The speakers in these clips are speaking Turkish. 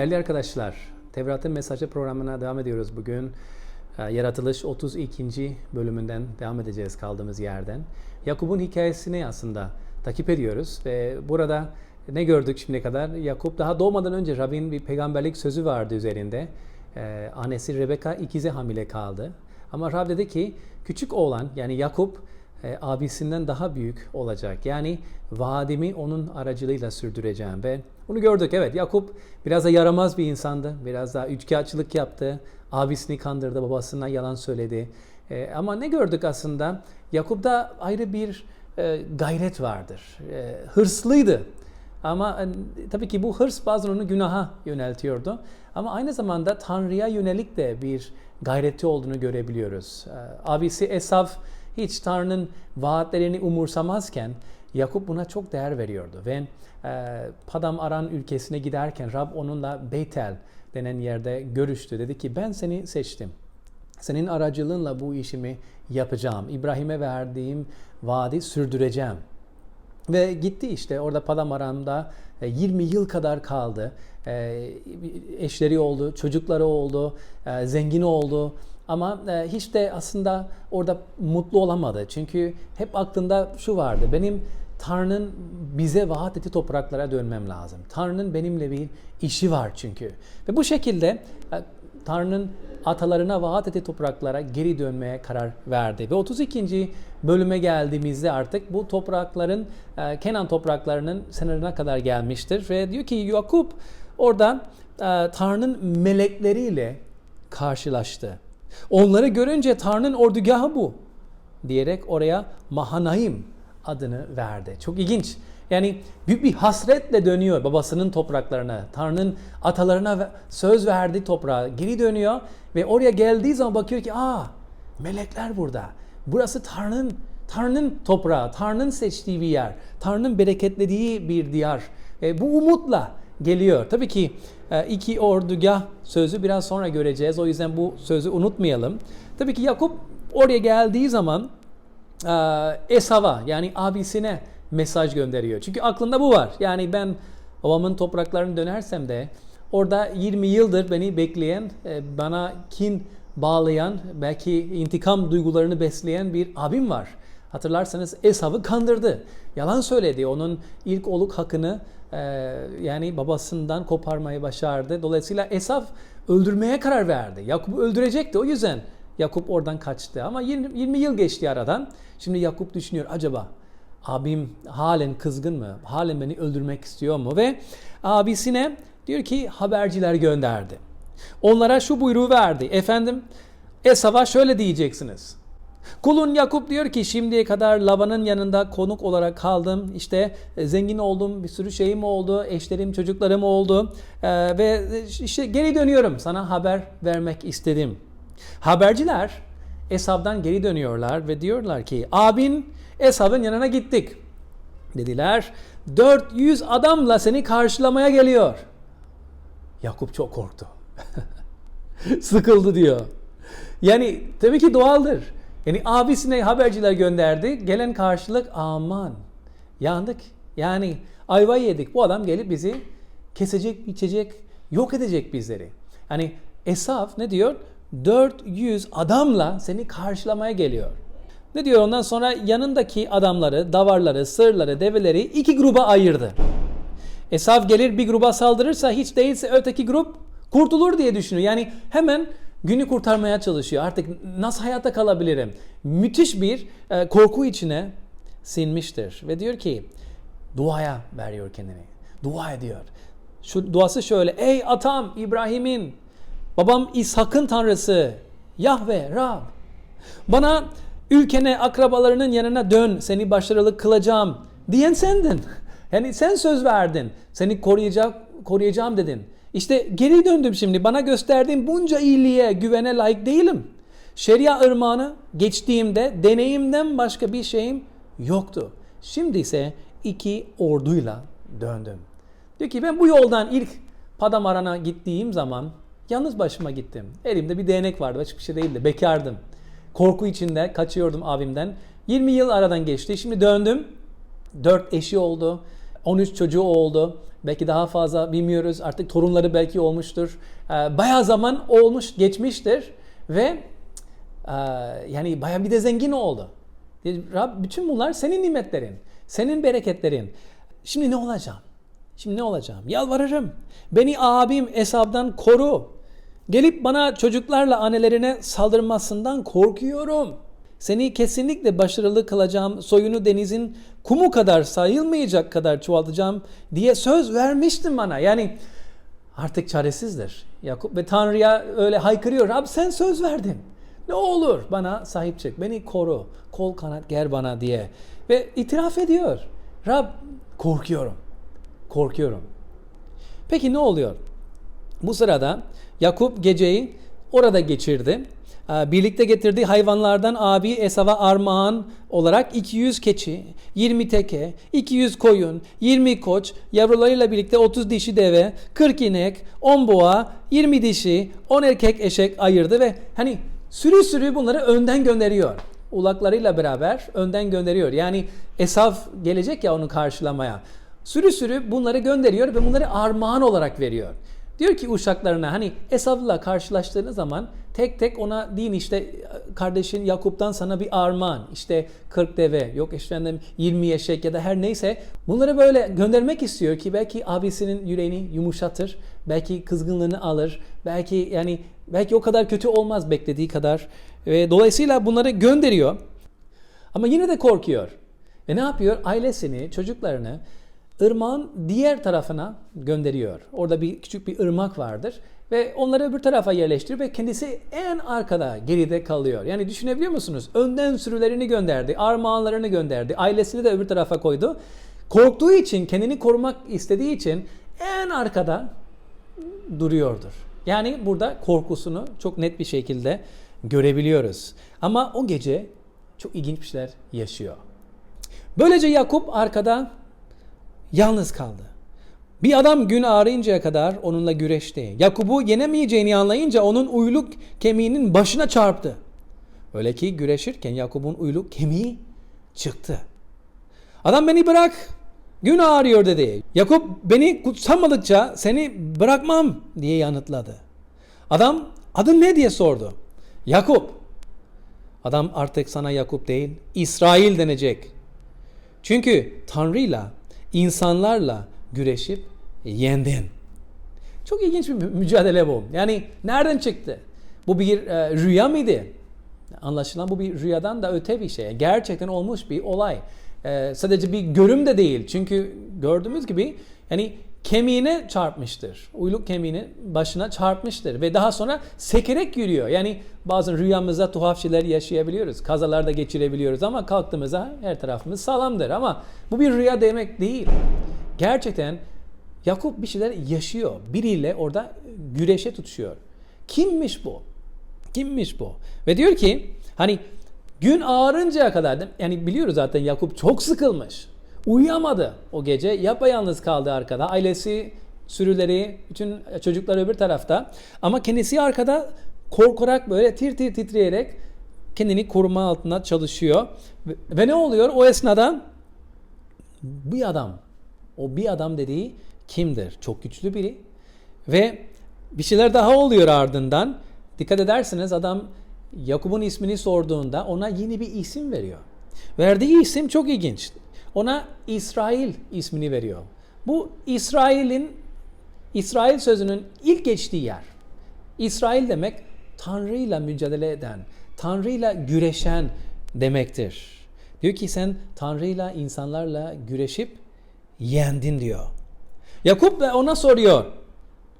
Değerli arkadaşlar, Tevrat'ın mesajı programına devam ediyoruz bugün. Ee, Yaratılış 32. bölümünden devam edeceğiz kaldığımız yerden. Yakup'un hikayesini aslında takip ediyoruz ve burada ne gördük şimdiye kadar? Yakup daha doğmadan önce Rabbin bir peygamberlik sözü vardı üzerinde. Ee, annesi Rebeka ikize hamile kaldı. Ama Rab dedi ki küçük oğlan yani Yakup e, abisinden daha büyük olacak. Yani vaadimi onun aracılığıyla sürdüreceğim ve bunu gördük. Evet Yakup biraz da yaramaz bir insandı. Biraz daha üçkağıtçılık yaptı. Abisini kandırdı, babasına yalan söyledi. E, ama ne gördük aslında? Yakup'ta ayrı bir e, gayret vardır. E, hırslıydı. Ama e, tabii ki bu hırs bazen onu günaha yöneltiyordu. Ama aynı zamanda Tanrı'ya yönelik de bir gayreti olduğunu görebiliyoruz. E, abisi Esav hiç Tanrı'nın vaatlerini umursamazken Yakup buna çok değer veriyordu. Ve e, Padam Aran ülkesine giderken Rab onunla Beytel denen yerde görüştü. Dedi ki ben seni seçtim. Senin aracılığınla bu işimi yapacağım. İbrahim'e verdiğim vaadi sürdüreceğim. Ve gitti işte orada Padamaran'da 20 yıl kadar kaldı. E, Eşleri oldu, çocukları oldu, e, zengin oldu. Ama e, hiç de aslında orada mutlu olamadı. Çünkü hep aklında şu vardı. Benim Tanrı'nın bize vaat ettiği topraklara dönmem lazım. Tanrı'nın benimle bir işi var çünkü. Ve bu şekilde e, Tanrı'nın atalarına vaat ettiği topraklara geri dönmeye karar verdi. Ve 32. bölüme geldiğimizde artık bu toprakların, e, Kenan topraklarının sınırına kadar gelmiştir. Ve diyor ki Yakup orada e, Tanrı'nın melekleriyle karşılaştı. Onları görünce Tanrı'nın ordugahı bu diyerek oraya Mahanaim adını verdi. Çok ilginç. Yani büyük bir hasretle dönüyor babasının topraklarına. Tanrı'nın atalarına söz verdiği toprağa geri dönüyor ve oraya geldiği zaman bakıyor ki aa melekler burada. Burası Tanrı'nın Tanrı'nın toprağı, Tanrı'nın seçtiği bir yer, Tanrı'nın bereketlediği bir diyar. E, bu umutla geliyor. Tabii ki iki ordugah sözü biraz sonra göreceğiz. O yüzden bu sözü unutmayalım. Tabii ki Yakup oraya geldiği zaman e, Esav'a yani abisine mesaj gönderiyor. Çünkü aklında bu var. Yani ben babamın topraklarını dönersem de orada 20 yıldır beni bekleyen, e, bana kin bağlayan, belki intikam duygularını besleyen bir abim var. Hatırlarsanız Esav'ı kandırdı. Yalan söyledi. Onun ilk oluk hakkını e, yani babasından koparmayı başardı. Dolayısıyla Esav öldürmeye karar verdi. Yakup'u öldürecekti. O yüzden Yakup oradan kaçtı. Ama 20, 20 yıl geçti aradan. Şimdi Yakup düşünüyor acaba abim halen kızgın mı? Halen beni öldürmek istiyor mu? Ve abisine diyor ki haberciler gönderdi. Onlara şu buyruğu verdi. Efendim Esav'a şöyle diyeceksiniz. Kulun Yakup diyor ki şimdiye kadar Laban'ın yanında konuk olarak kaldım. İşte e, zengin oldum, bir sürü şeyim oldu, eşlerim, çocuklarım oldu. Ee, ve işte geri dönüyorum. Sana haber vermek istedim. Haberciler Esav'dan geri dönüyorlar ve diyorlar ki abin Esav'ın yanına gittik. Dediler 400 adamla seni karşılamaya geliyor. Yakup çok korktu. Sıkıldı diyor. Yani tabii ki doğaldır. Yani abisine haberciler gönderdi. Gelen karşılık aman yandık. Yani ayva yedik. Bu adam gelip bizi kesecek, biçecek, yok edecek bizleri. Yani Esaf ne diyor? 400 adamla seni karşılamaya geliyor. Ne diyor ondan sonra yanındaki adamları, davarları, sırları, develeri iki gruba ayırdı. Esaf gelir bir gruba saldırırsa hiç değilse öteki grup kurtulur diye düşünüyor. Yani hemen günü kurtarmaya çalışıyor. Artık nasıl hayatta kalabilirim? Müthiş bir e, korku içine sinmiştir. Ve diyor ki duaya veriyor kendini. Dua ediyor. Şu duası şöyle. Ey atam İbrahim'in, babam İshak'ın tanrısı, Yahve, Rab. Bana ülkene, akrabalarının yanına dön, seni başarılı kılacağım diyen sendin. Yani sen söz verdin. Seni koruyacak, koruyacağım dedin. İşte geri döndüm şimdi. Bana gösterdiğin bunca iyiliğe, güvene layık değilim. Şeria ırmağını geçtiğimde deneyimden başka bir şeyim yoktu. Şimdi ise iki orduyla döndüm. Diyor ki ben bu yoldan ilk Padamaran'a gittiğim zaman yalnız başıma gittim. Elimde bir değnek vardı. Başka bir şey değildi. Bekardım. Korku içinde kaçıyordum abimden. 20 yıl aradan geçti. Şimdi döndüm. Dört eşi oldu. 13 çocuğu oldu. Belki daha fazla bilmiyoruz. Artık torunları belki olmuştur. Ee, Bayağı zaman olmuş, geçmiştir ve e, yani bayağı bir de zengin oldu. Rab bütün bunlar senin nimetlerin, senin bereketlerin. Şimdi ne olacağım? Şimdi ne olacağım? Yalvarırım. Beni abim Esav'dan koru. Gelip bana çocuklarla annelerine saldırmasından korkuyorum. Seni kesinlikle başarılı kılacağım, soyunu denizin kumu kadar sayılmayacak kadar çoğaltacağım diye söz vermiştin bana. Yani artık çaresizdir. Yakup ve Tanrı'ya öyle haykırıyor. Rab sen söz verdin. Ne olur bana sahip çık, beni koru, kol kanat ger bana diye. Ve itiraf ediyor. Rab korkuyorum, korkuyorum. Peki ne oluyor? Bu sırada Yakup geceyi orada geçirdi. Ee, Birlikte getirdiği hayvanlardan abi Esav'a armağan olarak 200 keçi, 20 teke, 200 koyun, 20 koç, yavrularıyla birlikte 30 dişi deve, 40 inek, 10 boğa, 20 dişi, 10 erkek eşek ayırdı ve hani sürü sürü bunları önden gönderiyor. Ulaklarıyla beraber önden gönderiyor. Yani Esav gelecek ya onu karşılamaya. Sürü sürü bunları gönderiyor ve bunları armağan olarak veriyor. Diyor ki uşaklarına hani Esav'la karşılaştığınız zaman tek tek ona deyin işte kardeşin Yakup'tan sana bir armağan işte 40 deve yok efendim 20 eşek ya da her neyse bunları böyle göndermek istiyor ki belki abisinin yüreğini yumuşatır belki kızgınlığını alır belki yani belki o kadar kötü olmaz beklediği kadar. Ve dolayısıyla bunları gönderiyor. Ama yine de korkuyor. Ve ne yapıyor? Ailesini çocuklarını ırmağın diğer tarafına gönderiyor. Orada bir küçük bir ırmak vardır ve onları öbür tarafa yerleştiriyor ve kendisi en arkada geride kalıyor. Yani düşünebiliyor musunuz? Önden sürülerini gönderdi, armağanlarını gönderdi, ailesini de öbür tarafa koydu. Korktuğu için, kendini korumak istediği için en arkada duruyordur. Yani burada korkusunu çok net bir şekilde görebiliyoruz. Ama o gece çok ilginç bir şeyler yaşıyor. Böylece Yakup arkada yalnız kaldı. Bir adam gün ağrıyıncaya kadar onunla güreşti. Yakup'u yenemeyeceğini anlayınca onun uyluk kemiğinin başına çarptı. Öyle ki güreşirken Yakup'un uyluk kemiği çıktı. Adam beni bırak, gün ağrıyor dedi. Yakup beni kutsamadıkça seni bırakmam diye yanıtladı. Adam adın ne diye sordu. Yakup. Adam artık sana Yakup değil, İsrail denecek. Çünkü Tanrı'yla insanlarla güreşip yendin. Çok ilginç bir mücadele bu. Yani nereden çıktı? Bu bir e, rüya mıydı? Anlaşılan bu bir rüyadan da öte bir şey. Gerçekten olmuş bir olay. E, sadece bir görüm de değil. Çünkü gördüğümüz gibi yani kemiğine çarpmıştır. Uyluk kemiğini başına çarpmıştır ve daha sonra sekerek yürüyor. Yani bazen rüyamızda tuhaf şeyler yaşayabiliyoruz. Kazalar da geçirebiliyoruz ama kalktığımızda her tarafımız sağlamdır. Ama bu bir rüya demek değil. Gerçekten Yakup bir şeyler yaşıyor. Biriyle orada güreşe tutuşuyor. Kimmiş bu? Kimmiş bu? Ve diyor ki hani gün ağarıncaya kadar yani biliyoruz zaten Yakup çok sıkılmış. Uyuyamadı o gece. Yapayalnız kaldı arkada. Ailesi, sürüleri, bütün çocuklar öbür tarafta. Ama kendisi arkada korkarak böyle tir tir titreyerek kendini koruma altında çalışıyor. Ve, ve ne oluyor? O esnada bir adam, o bir adam dediği kimdir? Çok güçlü biri. Ve bir şeyler daha oluyor ardından. Dikkat ederseniz adam Yakup'un ismini sorduğunda ona yeni bir isim veriyor. Verdiği isim çok ilginç. Ona İsrail ismini veriyor. Bu İsrail'in İsrail sözünün ilk geçtiği yer. İsrail demek Tanrı'yla mücadele eden, Tanrı'yla güreşen demektir. Diyor ki sen Tanrı'yla insanlarla güreşip yendin diyor. Yakup da ona soruyor.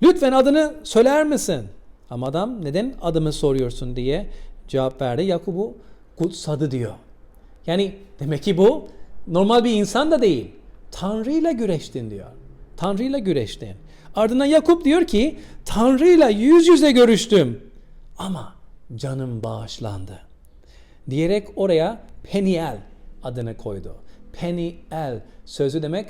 Lütfen adını söyler misin? Ama adam neden adımı soruyorsun diye cevap verdi. Yakup'u kutsadı diyor. Yani demek ki bu normal bir insan da değil. Tanrı'yla güreştin diyor. Tanrı'yla güreştin. Ardından Yakup diyor ki Tanrı'yla yüz yüze görüştüm ama canım bağışlandı. Diyerek oraya Peniel adını koydu. Peniel sözü demek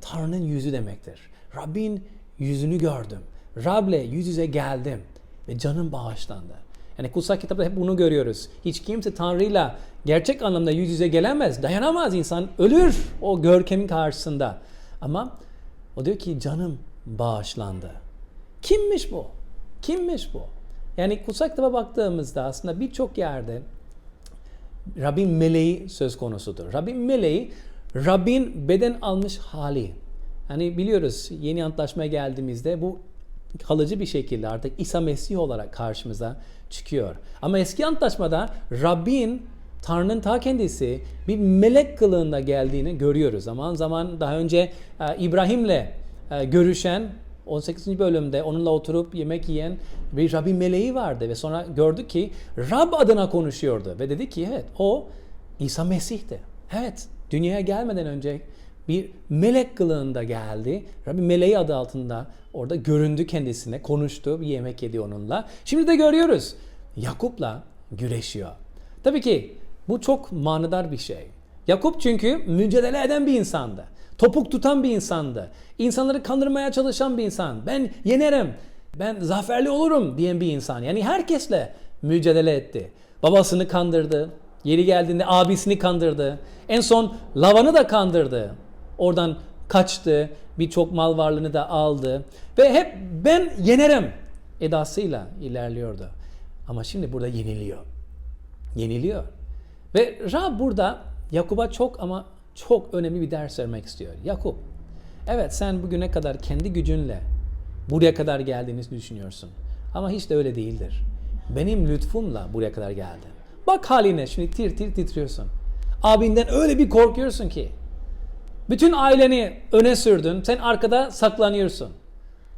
Tanrı'nın yüzü demektir. Rabbin yüzünü gördüm. Rab'le yüz yüze geldim ve canım bağışlandı. Yani kutsal kitapta hep bunu görüyoruz. Hiç kimse Tanrı'yla gerçek anlamda yüz yüze gelemez. Dayanamaz insan. Ölür o görkemin karşısında. Ama o diyor ki canım bağışlandı. Kimmiş bu? Kimmiş bu? Yani kutsal kitaba baktığımızda aslında birçok yerde Rabbin meleği söz konusudur. Rabbin meleği Rabbin beden almış hali. Hani biliyoruz yeni antlaşmaya geldiğimizde bu kalıcı bir şekilde artık İsa Mesih olarak karşımıza çıkıyor. Ama eski antlaşmada Rabbin Tanrı'nın ta kendisi bir melek kılığında geldiğini görüyoruz. Zaman zaman daha önce e, İbrahim'le e, görüşen 18. bölümde onunla oturup yemek yiyen bir Rabbi meleği vardı ve sonra gördü ki Rab adına konuşuyordu ve dedi ki evet o İsa Mesih'ti. Evet dünyaya gelmeden önce bir melek kılığında geldi. Rabbi meleği adı altında orada göründü kendisine, konuştu, bir yemek yedi onunla. Şimdi de görüyoruz Yakup'la güreşiyor. Tabii ki bu çok manidar bir şey. Yakup çünkü mücadele eden bir insandı. Topuk tutan bir insandı. İnsanları kandırmaya çalışan bir insan. Ben yenerim, ben zaferli olurum diyen bir insan. Yani herkesle mücadele etti. Babasını kandırdı. Yeri geldiğinde abisini kandırdı. En son Lavan'ı da kandırdı. Oradan kaçtı. Birçok mal varlığını da aldı. Ve hep ben yenerim edasıyla ilerliyordu. Ama şimdi burada yeniliyor. Yeniliyor. Ve Rab burada Yakup'a çok ama çok önemli bir ders vermek istiyor. Yakup, evet sen bugüne kadar kendi gücünle buraya kadar geldiğini düşünüyorsun. Ama hiç de öyle değildir. Benim lütfumla buraya kadar geldin. Bak haline şimdi tir tir titriyorsun. Abinden öyle bir korkuyorsun ki. Bütün aileni öne sürdün. Sen arkada saklanıyorsun.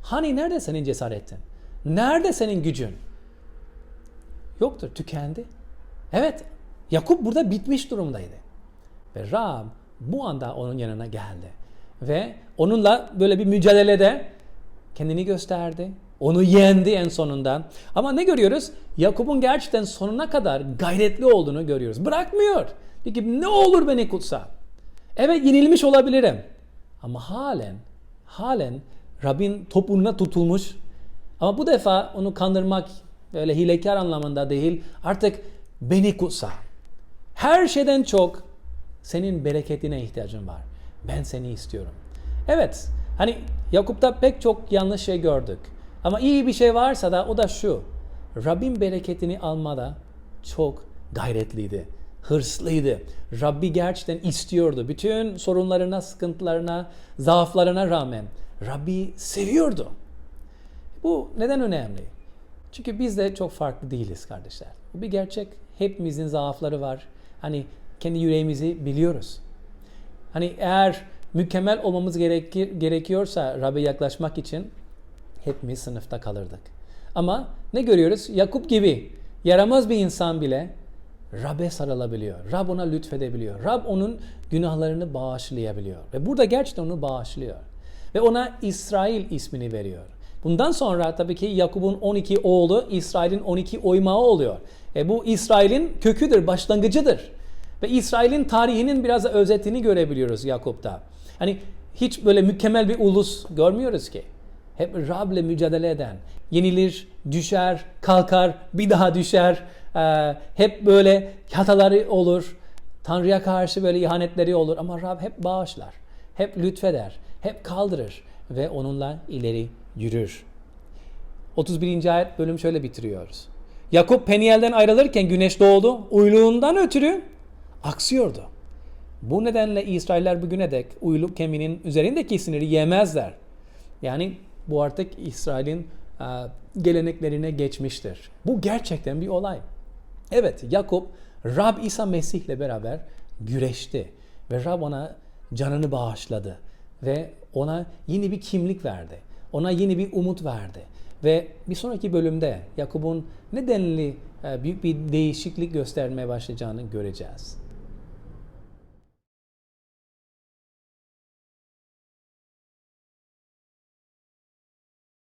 Hani nerede senin cesaretin? Nerede senin gücün? Yoktur, tükendi. Evet, Yakup burada bitmiş durumdaydı. Ve Rab bu anda onun yanına geldi. Ve onunla böyle bir mücadelede kendini gösterdi. Onu yendi en sonunda. Ama ne görüyoruz? Yakup'un gerçekten sonuna kadar gayretli olduğunu görüyoruz. Bırakmıyor. Diyor ki ne olur beni kutsa. Evet yenilmiş olabilirim. Ama halen, halen Rabbin topuğuna tutulmuş. Ama bu defa onu kandırmak böyle hilekar anlamında değil. Artık beni kutsa. Her şeyden çok senin bereketine ihtiyacın var. Ben seni istiyorum. Evet, hani Yakup'ta pek çok yanlış şey gördük. Ama iyi bir şey varsa da o da şu. Rabbin bereketini almada çok gayretliydi, hırslıydı. Rabbi gerçekten istiyordu. Bütün sorunlarına, sıkıntılarına, zaaflarına rağmen Rabbi seviyordu. Bu neden önemli? Çünkü biz de çok farklı değiliz kardeşler. Bu bir gerçek. Hepimizin zaafları var. Hani kendi yüreğimizi biliyoruz. Hani eğer mükemmel olmamız gerekir, gerekiyorsa Rab'be yaklaşmak için hepimiz sınıfta kalırdık. Ama ne görüyoruz? Yakup gibi yaramaz bir insan bile Rab'be sarılabiliyor. Rab ona lütfedebiliyor. Rab onun günahlarını bağışlayabiliyor. Ve burada gerçekten onu bağışlıyor. Ve ona İsrail ismini veriyor. Bundan sonra tabii ki Yakup'un 12 oğlu İsrail'in 12 oymağı oluyor. E bu İsrail'in köküdür, başlangıcıdır. Ve İsrail'in tarihinin biraz da özetini görebiliyoruz Yakup'ta. Hani hiç böyle mükemmel bir ulus görmüyoruz ki. Hep Rab'le mücadele eden, yenilir, düşer, kalkar, bir daha düşer. Ee, hep böyle hataları olur. Tanrı'ya karşı böyle ihanetleri olur ama Rab hep bağışlar, hep lütfeder, hep kaldırır ve onunla ileri yürür. 31. ayet bölüm şöyle bitiriyoruz. Yakup Peniel'den ayrılırken güneş doğdu. Uyluğundan ötürü aksıyordu. Bu nedenle İsrailler bugüne dek uyluk kemiğinin üzerindeki siniri yemezler. Yani bu artık İsrail'in e, geleneklerine geçmiştir. Bu gerçekten bir olay. Evet Yakup Rab İsa Mesih ile beraber güreşti ve Rab ona canını bağışladı ve ona yeni bir kimlik verdi. Ona yeni bir umut verdi. Ve bir sonraki bölümde Yakup'un nedenli e, büyük bir değişiklik göstermeye başlayacağını göreceğiz.